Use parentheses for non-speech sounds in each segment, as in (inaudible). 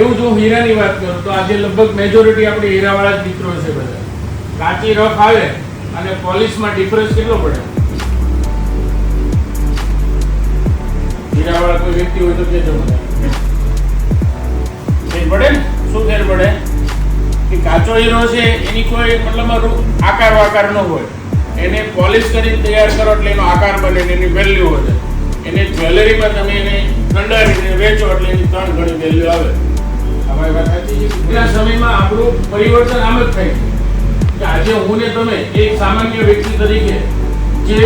એવું જો હીરાની વાત કરું તો આજે લગભગ મેજોરિટી આપણે હીરાવાળા જ દીકરો છે બધા. કાચી રફ આવે અને પોલિશમાં ડિફરન્સ કેટલો પડે? હીરાવાળા કોઈ વ્યક્તિ હોય તો કેજો મને ફેર પડે ને? શું ફેર પડે? કે કાચો હીરો છે, એની કોઈ મતલબ આકાર વાકાર ન હોય. એને પોલિશ કરીને તૈયાર કરો એટલે એનો આકાર બને એની વેલ્યુ વધે. એને જ્વેલરીમાં તમે એને કંડારીને વેચો એટલે એની ત્રણ ગણી વેલ્યુ આવે. અમારી વાત સાચી છે સમયમાં આપણું પરિવર્તન આમ જ થાય કે આજે હું ને તમે એક સામાન્ય વ્યક્તિ તરીકે જે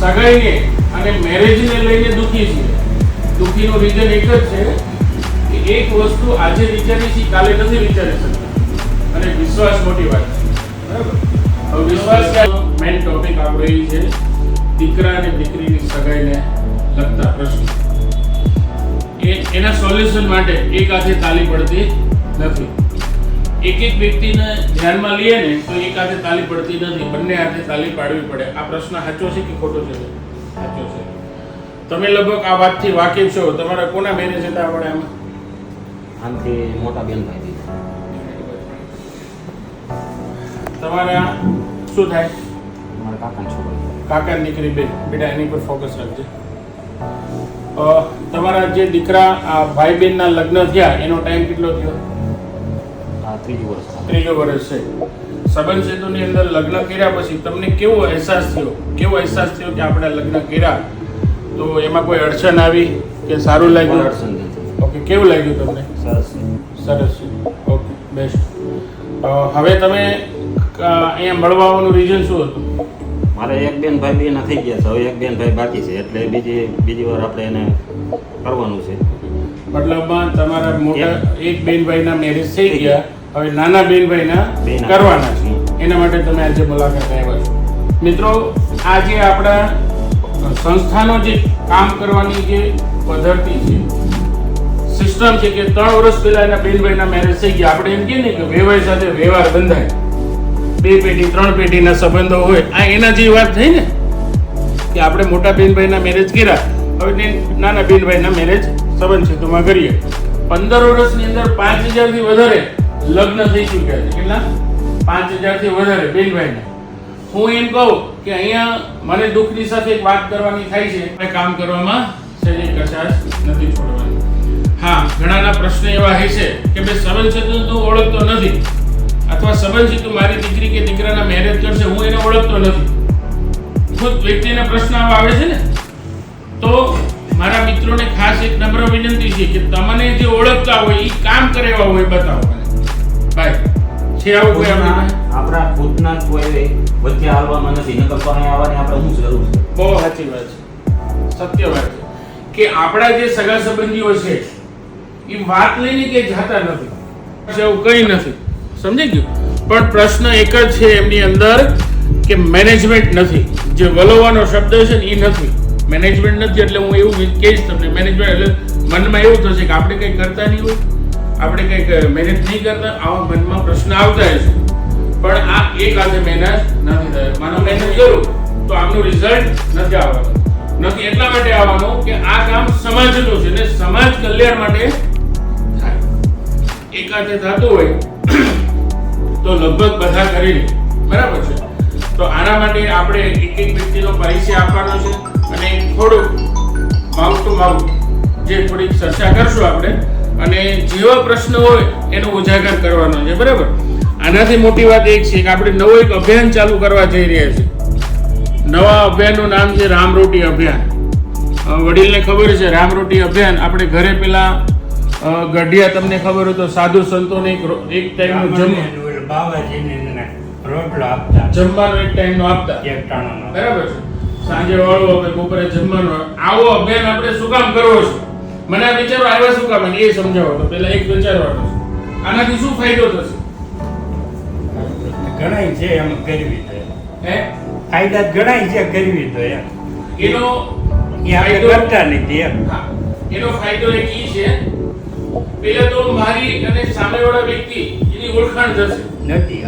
સગાઈને અને મેરેજને લઈને દુઃખી છીએ. દુઃખીનું રીઝન એક જ છે કે એક વસ્તુ આજે વિચારી કાલે નથી વિચારી શકતા. અને વિશ્વાસ મોટી વાત છે. બરાબર? વિશ્વાસ મેઇન ટોપિક આપણો એ છે, દીકરા અને દીકરીની સગાઈને લગતા પ્રશ્નો. એ એના સોલ્યુશન માટે એક હાથે તાલી પડતી નથી. એક એક વ્યક્તિને ધ્યાનમાં લઈએ ને તો એક હાથે તાલી પડતી નથી. બંને હાથે તાલી પાડવી પડે. આ પ્રશ્ન સાચો છે કે ખોટો છે? સાચો છે. તમે લગભગ આ વાતથી વાકેફ છો. તમારા કોના મેરેજ હતા આપણે આમાં આમથી મોટા બેન ભાઈ તમારા શું થાય? મારા કાકાનો છોકરો. કાકા દીકરી બેન બેટા એની પર ફોકસ રાખજે. તમારા જે દીકરા ભાઈ બહેનના લગ્ન થયા એનો ટાઈમ કેટલો થયો? ત્રીજું વર્ષ. ત્રીજો વર્ષ છે. સંબંધ સેતુની અંદર લગ્ન કર્યા પછી તમને કેવો અહેસાસ થયો? કેવો અહેસાસ થયો કે આપણે લગ્ન કર્યા? તો એમાં કોઈ અડચણ આવી કે સારું લાગ્યું? અડચણ ઓકે કેવું લાગ્યું તમને? સરસ સરસ ઓકે બેસ્ટ હવે તમે અહીંયા મળવા આવવાનું રીઝન શું હતું? મારે એક બેન ભાઈ બેન થઈ ગયા છે. હવે એક બેન ભાઈ બાકી છે. એટલે બીજી બીજી વાર આપણે એને કરવાનું છે. મતલબમાં તમારા મોટા એક બેન ભાઈના મેરેજ થઈ ગયા. હવે નાના બેન ભાઈના કરવાના છે. એના માટે તમે આજે મુલાકાત આવ્યા છો. મિત્રો આજે આપણા સંસ્થાનો જે કામ કરવાની જે પદ્ધતિ છે સિસ્ટમ છે કે ત્રણ વર્ષ પહેલા એના બેન ભાઈના મેરેજ થઈ ગયા. આપણે એમ કહીએ ને કે વેવાય સાથે વ્યવહાર બંધાય. બે પેઢી, ત્રણ પેઢીના સંબંધો હોય, આ એના જેવી વાત થઈ ને? કે આપણે મોટા બેનભાઈના મેરેજ કર્યા. હવે નાના બેનભાઈના મેરેજ સંબંધ છે તોમાં કરીએ. પંદર વર્ષની અંદર પાંચ હજારથી વધારે લગ્ન થઈ ચૂક્યા છે. કેટલા? પાંચ હજારથી વધારે બેનભાઈને હું એમ કહું કે અહીંયા મને દુઃખની સાથે એક વાત કરવાની થાય છે. આપણે કામ કરવામાં શરીર કચાશ નથી છોડવાની. હા, ઘણાના પ્રશ્ન એવા છે કે ભાઈ સંબંધ છે તો ઓળખતો નથી. અથવા સંબંધ છે તું મારી દીકરી કે દીકરાના મેરેજ કરશે હું એને ઓળખતો નથી. ખુદ વ્યક્તિને પ્રશ્ન આવા છે ને તો મારા મિત્રોને ખાસ એક નમ્ર વિનંતી છે કે તમને જે ઓળખતા હોય એ કામ કરે એવા હોય બતાવો ભાઈ છે આવું કોઈ આપણી ખુદના કોઈ વચ્ચે આવવામાં નથી નકર પાસે આવવાની આપણે શું જરૂર છે? બહુ સાચી વાત છે. સત્ય વાત છે. કે આપણા જે સગા સંબંધીઓ છે એ વાત લઈને કે જાતા નથી. એવું કંઈ નથી. સમજી ગયું? પણ પ્રશ્ન એક જ છે એમની અંદર કે મેનેજમેન્ટ નથી. જે વલોવાનો શબ્દ છે ને એ નથી. મેનેજમેન્ટ નથી એટલે હું એવું કહીશ તમને મેનેજમેન્ટ એટલે મનમાં એવું થશે કે આપણે કંઈ કરતા નહીં હોય, આપણે કંઈક મહેનત નહીં કરતા, આવા મનમાં પ્રશ્ન આવતા હશે. પણ આ એક હાથે મહેનત નથી થયો. માનો મહેનત કરું તો આમનું રિઝલ્ટ નથી આવવાનું. નથી એટલા માટે આવવાનું કે આ કામ સમાજનું છે ને સમાજ કલ્યાણ માટે થાય. એક હાથે થતું હોય તો લગભગ બધા કરી લે બરાબર છે? તો આના માટે આપણે એક એક વ્યક્તિનો પરિચય આપવાનો છે અને થોડુંક માઉથ ટુ માઉથ જે થોડીક ચર્ચા કરશું આપણે અને જેવા પ્રશ્ન હોય એનો ઉજાગર કરવાનો છે બરાબર? આનાથી મોટી વાત એક છે કે આપણે નવો એક અભિયાન ચાલુ કરવા જઈ રહ્યા છીએ. નવા અભિયાનનું નામ છે રામરોટી અભિયાન. વડીલને ખબર છે રામરોટી અભિયાન આપણે ઘરે પેલા ગઢિયા તમને ખબર હોય તો સાધુ સંતોને એક ટાઈમનું જમ બાવાજીને એને રોટલો આપતા. જમવાનો એક ટાઈમનો આપતા. એક ટાણાનો. બરાબર છે? સાંજે વાળો હવે બપોરે જમવાનો. આવો બેન આપણે શું કામ કરવો છે? મને આ વિચારો આવ્યા શું કામ? એ સમજાવો. તો પહેલા એક વિચારવાનો છે. આનાથી શું ફાયદો થશે? ઘણાય છે એમ કરવી તો. હે? ફાયદા ઘણાય છે કરવી તો એમ. એનો એ આપણે કરતા નથી એમ. એનો ફાયદો એક ઈ છે પેલા તો મારી અને સામેવાળા વ્યક્તિ એની ઓળખાણ થશે. નથી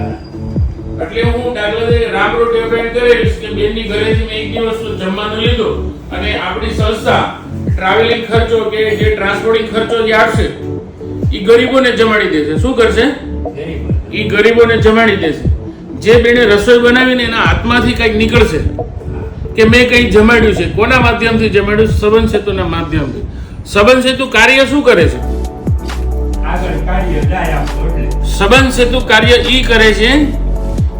એટલે હું દાખલા તરીકે રામ રોટી અભિયાન કરીશ કે બેનની ઘરેથી મેં એક દિવસ જમવાનું લીધો અને આપણી સંસ્થા ટ્રાવેલિંગ ખર્ચો કે જે ટ્રાન્સપોર્ટિંગ ખર્ચો જે આપશે એ ગરીબોને જમાડી દેશે. શું કરશે? એ ગરીબોને જમાડી દેશે. જે બેને રસોઈ બનાવીને એના હાથમાંથી કંઈક નીકળશે કે મેં કંઈક જમાડ્યું છે કોના માધ્યમથી જમાડ્યું છે? સંબંધ સેતુના માધ્યમથી. સંબંધ સેતુ કાર્ય શું કરે છે? સંબંધ સેતુ કાર્ય ઈ કરે છે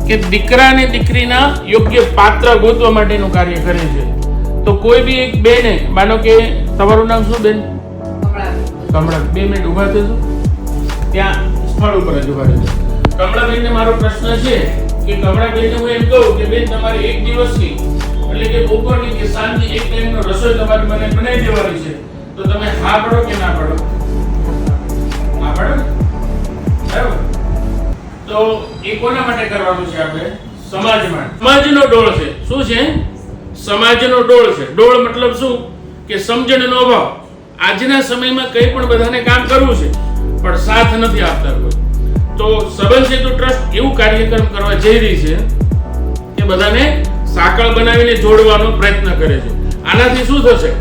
કે દીકરા અને દીકરીના યોગ્ય પાત્ર ગોતવા માટેનું કાર્ય કરે છે. તો કોઈ બી એક બેને, માનો કે તમારું નામ શું બેન? કમળા બે મિનિટ ઊભા થશો ત્યાં સ્થળ ઉપર જ ઊભા રહેજો. કમળાબેનને મારો પ્રશ્ન છે કે કમળાબેનને હું એમ કહું કે બેન, તમારે એક દિવસની એટલે કે બપોરની કે સાંજની એક ટાઈમનો રસોઈ તમારે મને બનાવી દેવાની છે. તો તમે હા પડો કે ના પાડો? બધાને કામ ટ્રસ્ટ એવું કાર્યક્રમ કરવા જઈ રહી છે કે બધાને સાંકળ બનાવીને જોડવાનો પ્રયત્ન કરે છે. આનાથી શું થશે?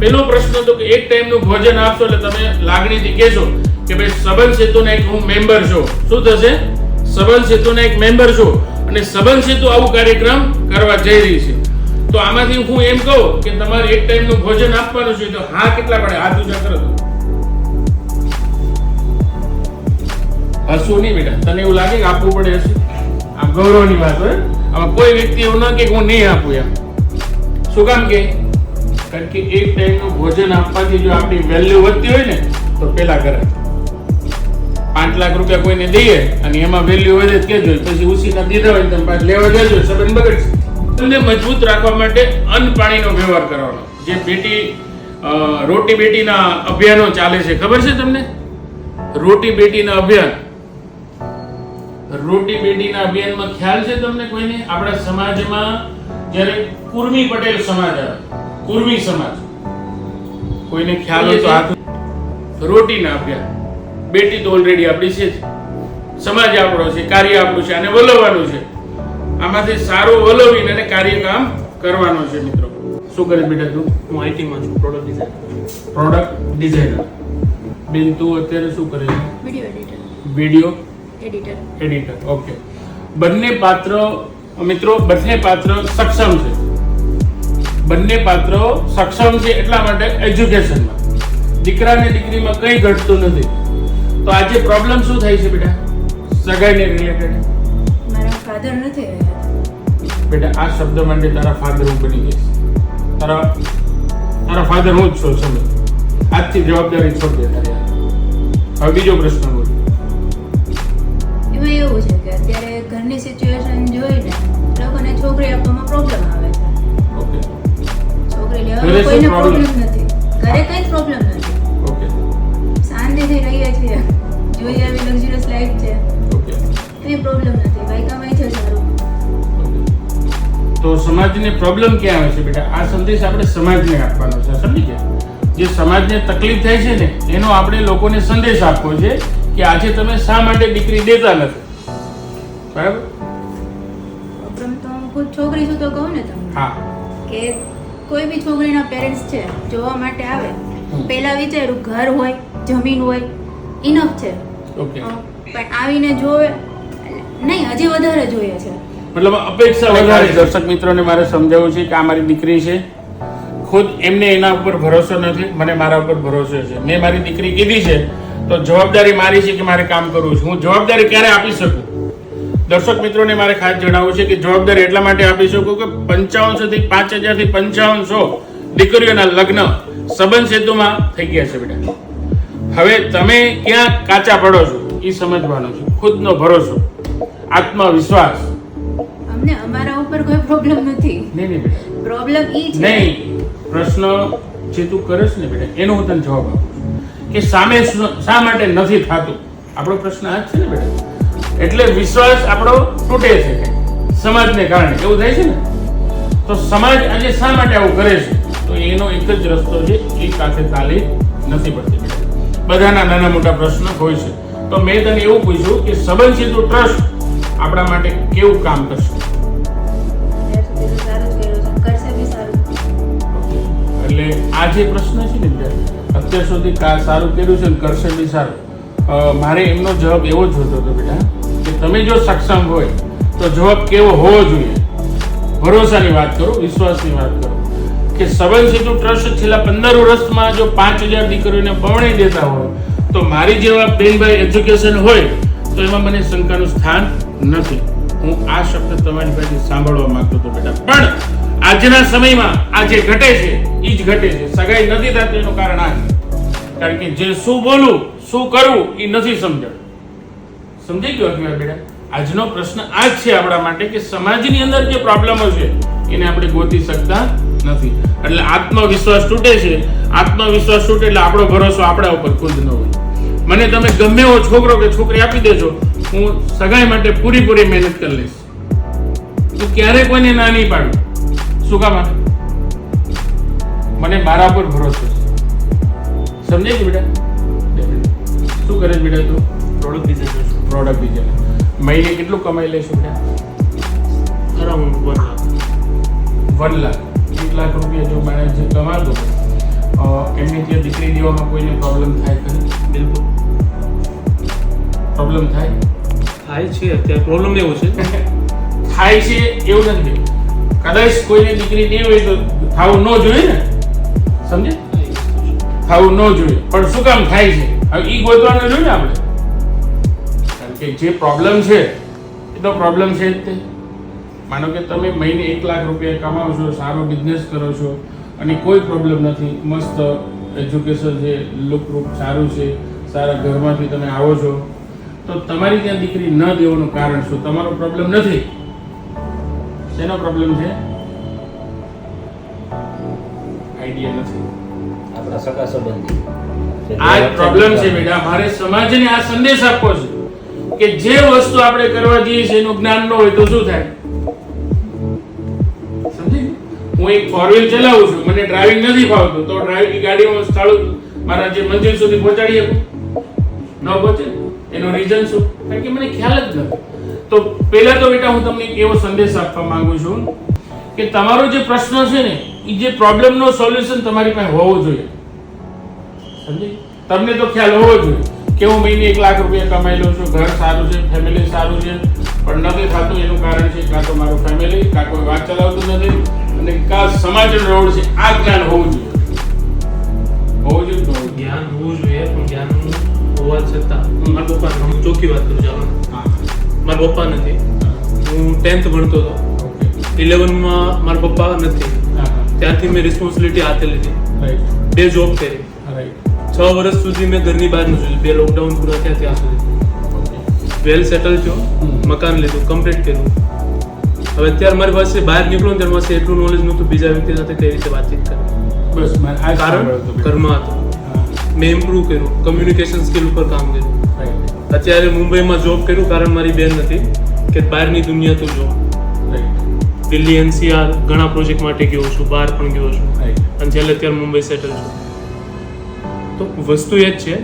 પેલો પ્રશ્ન તો કે એક ટાઈમનું ભોજન આપશો એટલે તમે લાગણીથી કહેશો કે ભાઈ સંબંધ સેતુના એક હું મેમ્બર છું. શું થશે? સંબંધ સેતુના એક મેમ્બર છું અને સંબંધ સેતુ આવું કાર્યક્રમ કરવા જઈ રહી છે. તો આમાંથી હું એમ કહું કે તમારે એક ટાઈમનું ભોજન આપવાનું છે તો હા કેટલા પડે? હાથ ઊંચા કરો તો. હસવું નહીં બેટા. તને એવું લાગે કે આપવું પડે હશે? આ ગૌરવની વાત હોય. આમાં કોઈ વ્યક્તિ એવું ન કે હું નહીં આપું એમ. શું કામ કે? કારણ કે એક ટાઈમનું ભોજન આપવાથી જો આપણી વેલ્યુ વધતી હોય ને, તો પેલા કરે પાંચ લાખ રૂપિયા કોઈને દઈએ અને એમાં વેલ્યુ વધે કેજો પછી ઉસીના દીધા હોય તમે પાંચ લેવા જજો સંબંધ બગડશે. તમને મજબૂત રાખવા માટે અન્ન પાણીનો વ્યવહાર કરવાનો. જે બેટી રોટી બેટીના અભિયાનો ચાલે છે ખબર છે તમને? રોટી બેટીના અભિયાન. રોટી બેટીના અભિયાનમાં ખ્યાલ છે તમને કોઈને? આપણા સમાજમાં જ્યારે કુર્મી પટેલ સમાજ આવે કુર્મી સમાજ. કોઈને ખ્યાલ હોય તો હાથ રોટીના અભિયાન. બેટી તો ઓલરેડી આપણી છે સમાજ આપણો છે કાર્ય આપણું છે અને વલવવાનું છે. આમાંથી સારું વલવીને અને કાર્યકામ કરવાનું છે મિત્રો. શું કરે બેટા તું? હું આઈટીમાં છું પ્રોડક્ટ ડિઝાઇનર પ્રોડક્ટ ડિઝાઇનર બેન તું અત્યારે શું કરે છે? Video editor video editor editor okay બંને પાત્ર મિત્રો બંને પાત્ર સક્ષમ છે. બંને પાત્રો સક્ષમ છે એટલા માટે એજ્યુકેશનમાં દીકરા અને દીકરીમાં કંઈ ઘટતું નથી. તો આજે પ્રોબ્લેમ શું થાય છે બેટા? સગાઈને રિલેટેડ મારા ફાધર નથી રહ્યા બેટા આ શબ્દ માટે તારા ફાધર હું બની ગઈશ. તારા તારા ફાધર હું જ છું સમજ આજથી જવાબદારી છોડ દે તારે હવે બીજો પ્રશ્ન બોલ. એમાં એવું છે કે અત્યારે ઘરની સિચ્યુએશન જોઈને લોકોને છોકરી આપવામાં પ્રોબ્લેમ આવે. છે છોકરી લેવામાં કોઈને પ્રોબ્લેમ નથી. ઘરે કઈ પ્રોબ્લેમ નથી. ઓકે શાંતિથી રહીએ છીએ. જોઈએ એવી લક્ઝરિયસ લાઈફ છે. ઓકે એવી પ્રોબ્લેમ નથી. ભાઈ કમાય છે સારું. તો સમાજને પ્રોબ્લેમ ક્યાં આવે છે બેટા? આ સંદેશ આપણે સમાજને આપવાનો છે. સમજી ગયા? જે સમાજને તકલીફ થાય છે ને એનો આપણે લોકોને સંદેશ આપવો છે કે આજે તમે શા માટે દીકરી દેતા નથી? બરાબર? ખુદ છોકરી છું તો કહું ને તમને હા. કે કોઈ બી છોકરીના પેરેન્ટ્સ છે જોવા માટે આવે પહેલા વિચાર્યું ઘર હોય જમીન હોય ઇનફ છે. ઓકે પણ આવીને જોવે નહીં હજી વધારે જોઈએ છે. મતલબ અપેક્ષા વધારે દર્શક મિત્રોને મારે સમજાવવું છે કે આ મારી દીકરી છે. ખુદ એમને એના ઉપર ભરોસો નથી મને મારા ઉપર ભરોસો છે. મેં મારી દીકરી કીધી છે તો જવાબદારી મારી છે કે મારે કામ કરવું છે. હું જવાબદારી ક્યારે આપી શકું? દર્શક મિત્રોને મારે ખાસ જણાવવું છે કે જવાબદારી એટલા માટે આપી શકું કે પંચાવનસો થી પાંચ હજારથી પંચાવનસો દીકરીઓના લગ્ન સંબંધ સેતુમાં થઈ ગયા છે બેટા. હવે તમે ક્યાં કાચા પડો છો એ સમજવાનું છે. ખુદનો ભરોસો આત્મવિશ્વાસ. અમને અમારા ઉપર કોઈ પ્રોબ્લેમ નથી. નહીં નહીં બેટા. પ્રોબ્લેમ ઈ છે. નહીં પ્રશ્ન જે તું કરસ ને બેટા એનો હું તને જવાબ આપું છું. કે સામે શા માટે નથી થતું? આપણો પ્રશ્ન આ છે ને બેટા. એટલે વિશ્વાસ આપણો તૂટે છે સમાજને કારણે. એવું થાય છે ને? તો સમાજ આજે શા માટે આવું કરે છે? તો એનો એક જ રસ્તો છે એક સાથે તાલી નથી પડતી. બધાના નાના મોટા પ્રશ્નો હોય છે. તો મેં તને એવું પૂછ્યું કે સંબંધિત ટ્રસ્ટ આપણા માટે કેવું કામ કરશે? જ એટલે આ જે પ્રશ્ન છે ને અત્યાર સુધી સારું કર્યું છે ને કરશે બી સારું. મારે એમનો જવાબ એવો જોતો હતો બેટા, કે તમે જો સક્ષમ હોય, તો જવાબ કેવો હોવો જોઈએ? ભરોસાની વાત કરો, વિશ્વાસની વાત કરું. કે સબન સેતુ ટ્રસ્ટ છેલ્લા પંદર વર્ષમાં જો પાંચ હજાર દીકરીઓને પરણી દેતા હોય, તો મારી જેવા બેનભાઈ એજ્યુકેશન હોય, તો એમાં મને શંકાનું સ્થાન નથી. હું આ શબ્દ તમારી પાસે સાંભળવા માંગતો હતો બેટા. પણ આજના સમયમાં આ જે ઘટે છે એ જ ઘટે છે. સગાઈ નથી થતી, એનું કારણ આ કારણ કે જે શું બોલવું શું કરવું એ નથી સમજણ. સમજી ગયો કે બેટા? આજનો પ્રશ્ન આ જ છે આપણા માટે કે સમાજની અંદર જે પ્રોબ્લેમો છે, એને આપણે ગોતી શકતા નથી. એટલે આત્મવિશ્વાસ તૂટે છે. આત્મવિશ્વાસ તૂટે એટલે આપણો ભરોસો આપણા ઉપર ખુદ ન હોય. મને તમે ગમે એવો છોકરો કે છોકરી આપી દેજો હું સગાઈ માટે પૂરીપૂરી મહેનત કરી લઈશ. હું ક્યારે કોઈને ના નહીં પાડું. શું કામ મને મારા પર ભરોસો છે. સમજે છે બેટા? શું કરે છે બેટા તું? પ્રોડક્ટ ડિઝાઇનર પ્રોડક્ટ ડિઝાઇન મહિને કેટલું કમાઈ લેશું બેટા? વન લાખ. લાખ રૂપિયા જો માણસ જે કમાતો એમને ત્યાં દીકરી દેવામાં કોઈને પ્રોબ્લેમ થાય ખરી? બિલકુલ. પ્રોબ્લેમ થાય? થાય છે અત્યારે પ્રોબ્લેમ એવો છે. (laughs) થાય છે એવું નથી. કદાચ કોઈને દીકરી નહીં હોય તો થવું ન જોઈએ ને? સમજે? થવું ન જોઈએ. પણ શું કામ થાય છે? હવે એ ગોતવાનું જોઈએ ને આપણે? કારણ કે જે પ્રોબ્લેમ છે એ તો પ્રોબ્લેમ છે જ તે. માનો કે તમે મહિને એક લાખ રૂપિયા કમાવો છો સારો બિઝનેસ કરો છો અને કોઈ પ્રોબ્લેમ નથી. મસ્ત એજ્યુકેશન છે લુકરૂપ સારું છે સારા ઘરમાંથી તમે આવો છો. તો તમારી ત્યાં દીકરી ન દેવાનું કારણ શું? તમારો પ્રોબ્લેમ નથી? શેનો પ્રોબ્લેમ છે? આઈડિયા નથી. આપણા સગા સંબંધી. આ પ્રોબ્લેમ છે બેટા મારે સમાજને આ સંદેશ આપવો છે કે જે વસ્તુ આપણે કરવા જઈએ છીએ એનું જ્ઞાન ન હોય તો શું થાય? હું એક ફોર વ્હીલ ચલાવું છું. મને ડ્રાઇવિંગ નથી ફાવતું. તો ડ્રાઇવિંગ ગાડીમાં સ્થળ મારા જે મંજિલ સુધી પહોંચાડી શકું ન પહોંચે? એનો રીઝન શું? કારણ કે મને ખ્યાલ જ નથી. તો પહેલા તો બેટા હું તમને એવો સંદેશ આપવા માંગુ છું કે તમારો જે પ્રશ્ન છે ને એ જે પ્રોબ્લેમનો સોલ્યુશન તમારી પાસે હોવો જોઈએ. સમજી? તમને તો ખ્યાલ હોવો જોઈએ કે હું મહિને એક લાખ રૂપિયા કમાઈ લઉં છું, ઘર સારું છે ફેમિલી સારું છે પણ નથી થતું એનું કારણ છે કાં તો મારું ફેમિલી કાં કોઈ વાત ચલાવતું નથી અને કાં સમાજનો રોડ છે આ જ્ઞાન હોવું જોઈએ. હોવું જોઈએ? જ્ઞાન હોવું જોઈએ પણ જ્ઞાન હોવા છતાં મારા પપ્પા હું ચોખ્ખી વાત કરું ચાલો મારા પપ્પા નથી. હું ટેન્થ ભણતો હતો. ઇલેવનમાં મારા પપ્પા નથી. હા મેં રિસ્પોન્સિબિલિટી હાથે લીધી. બે જોબ કરી. રાઈટ છ વર્ષ સુધી મેં ઘરની બહાર નથી જોયું. બે લોકડાઉન પૂરા થયા ત્યાં સુધી. Well settle hmm. મકાન લીધું કમ્પ્લીટ કર્યું. હવે અત્યારે મારી પાસે બહાર નીકળું ને ત્યારે પાસે એટલું નોલેજ નહોતું બીજા વ્યક્તિ સાથે કઈ રીતે વાતચીત કરવી. બસ કારણ ઘરમાં હતું. મેં ઇમ્પ્રૂવ કર્યું કમ્યુનિકેશન સ્કિલ ઉપર કામ કર્યું. અત્યારે મુંબઈમાં જોબ કર્યું કારણ મારી બેન નથી કે બહારની દુનિયા તો જો રાઈટ દિલ્હી એનસીઆર ઘણા પ્રોજેક્ટ માટે ગયો છું બહાર પણ ગયો છું. અને છેલ્લે અત્યારે મુંબઈ સેટલ છું. તો વસ્તુ એ જ છે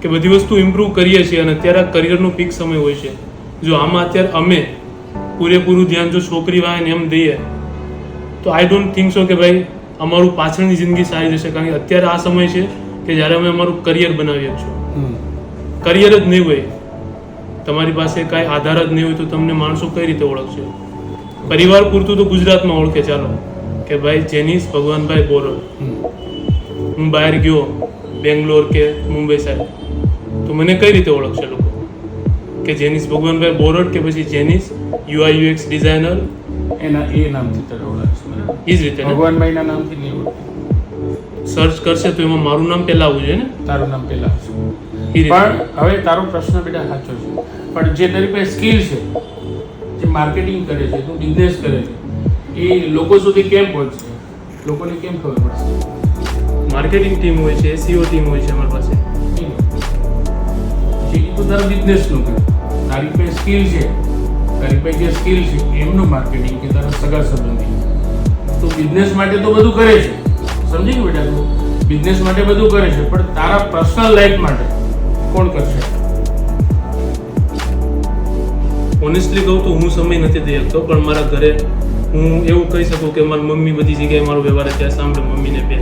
કે બધી વસ્તુ ઇમ્પ્રૂવ કરીએ છીએ અને અત્યારે કરિયરનો પીક સમય હોય છે. જો આમાં અત્યારે અમે પૂરેપૂરું ધ્યાન જો છોકરી વાળાને એમ દઈએ તો આઈ ડોન્ટ થિંક સો કે ભાઈ અમારું પાછળની જિંદગી સારી જશે. કારણ કે અત્યારે આ સમય છે કે જ્યારે અમે અમારું કરિયર બનાવીએ છીએ. કરિયર જ નહીં હોય. તમારી પાસે કાંઈ આધાર જ નહીં હોય તો તમને માણસો કઈ રીતે ઓળખશે? પરિવાર પૂરતું તો ગુજરાતમાં ઓળખે ચાલો. કે ભાઈ જેનીસ ભગવાનભાઈ બોરલ હું બહાર ગયો બેંગ્લોર કે મુંબઈ સાહેબ તો મને કઈ રીતે ઓળખશે લોકો? કે જેનીસ ભગવાનભાઈ બોરડ કે પછી જેનિસ યુઆઈ યુએક્સ ડિઝાઇનર? એના એ નામથી તને ઓળખશે? એ જ રીતે ભગવાનભાઈ ભગવાનભાઈના નામથી નહીં ઓળખે. સર્ચ કરશે તો એમાં મારું નામ પહેલા આવવું જોઈએ ને? તારું નામ પહેલા આવશે. પણ હવે તારો પ્રશ્ન બેટા સાચો છે. પણ જે તારી પાસે સ્કિલ છે જે માર્કેટિંગ કરે છે તું બિઝનેસ કરે છે એ લોકો સુધી કેમ પહોંચશે લોકોને કેમ ખબર પડશે માર્કેટિંગ ટીમ હોય છે સીઓ ટીમ હોય છે અમારી પાસે. તો તારા બિઝનેસનું કરે. તારી પાસે સ્કિલ છે તારી પાસે જે સ્કિલ છે, એમનું માર્કેટિંગ કે તારા સગા સંબંધી. તો બિઝનેસ માટે તો બધું કરે છે. સમજી ગયું બેટા તું? બિઝનેસ માટે બધું કરે છે, પણ તારા પર્સનલ લાઈફ માટે કોણ કરશે? ઓનેસ્ટલી કહું તો હું સમય નથી દઈ શકતો, પણ મારા ઘરે હું એવું કહી શકું કે મારી મમ્મી બધી જગ્યાએ મારો વ્યવહાર અત્યારે સાંભળે મમ્મીને બે.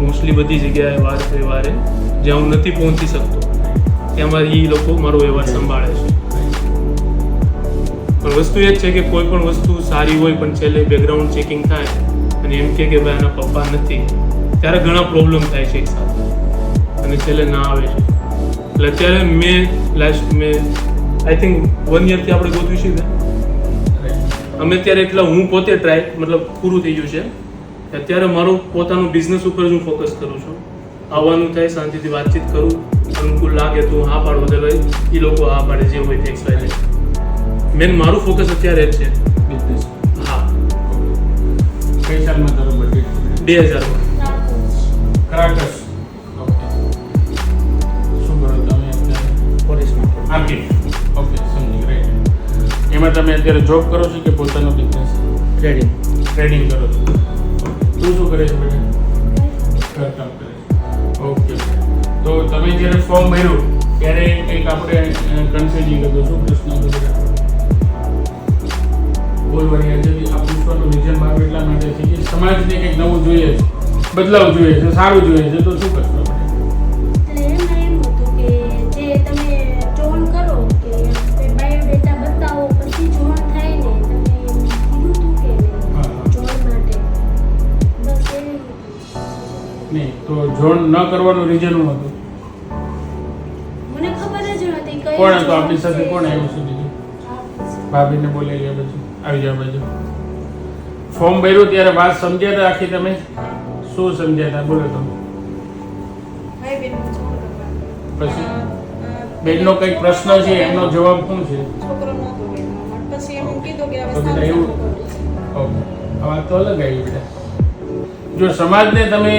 મોસ્ટલી બધી જગ્યાએ વાર વ્યવહારે જ્યાં હું નથી પહોંચી શકતો. ત્યાં અમારે એ લોકો મારો વ્યવહાર સંભાળે છે. પણ વસ્તુ એ જ છે કે કોઈ પણ વસ્તુ સારી હોય પણ છેલ્લે બેકગ્રાઉન્ડ ચેકિંગ થાય અને એમ કે કે ભાઈ આના પપ્પા નથી, ત્યારે ઘણા પ્રોબ્લેમ થાય છે સાથે. અને છેલ્લે ના આવે છે. એટલે અત્યારે મેં લાસ્ટ મેં આઈ થિંક વન યરથી આપણે ગોતવી છે અમે અત્યારે એટલા, હું પોતે ટ્રાય મતલબ પૂરું થઈ ગયું છે. અત્યારે મારું પોતાનું બિઝનેસ ઉપર જ હું ફોકસ કરું છું. આવવાનું થાય શાંતિથી વાતચીત કરું અનુકૂળ લાગે તો હા પાડો અદરવાઇઝ એ લોકો હા પાડે જે હોય ફિક્સ હોય મેન મારું ફોકસ અત્યારે જ છે. બિઝનેસ હા. કઈ સાલમાં તારો બજેટ બે હજારમાં. ક્રાકર્સ ઓકે શું કરો તમે અત્યારે? પોલીસમાં આર્કિટ ઓકે સમજી રાઈટ એમાં તમે અત્યારે જોબ કરો છો કે પોતાનો બિઝનેસ ટ્રેડિંગ ટ્રેડિંગ કરો છો? તું શું કરે છે? ફોર્મ ભર્યું ત્યારે કંઈક આપણે કન્સલ્ટિંગ હતું શું પ્રશ્ન હતો બેટા બોલ વળી આજે આ મારું એટલા માટે છે કે સમાજને કંઈક નવું જોઈએ છે બદલાવ જોઈએ છે સારું જોઈએ છે તો શું કરશું નહીં તો જોણ ન કરવાનું રીઝન હતું? કોણ હતું? આપણી સાથે કોણ આવ્યું સુધી બીજું? ભાભીને બોલી ગયા પછી? આવી જાવ બાજુ. ફોર્મ ભર્યું ત્યારે વાત સમજ્યા હતા આખી તમે? શું સમજ્યા હતા? બોલો તમે. પછી? બેનનો કંઈક પ્રશ્ન છે એમનો જવાબ શું છે? છોકરો નહોતો પછી એમ કીધું કે હવે તો બેટા સારું એવું- ઓકે. આ વાત તો અલગ આવી બેટા જો સમાજને તમે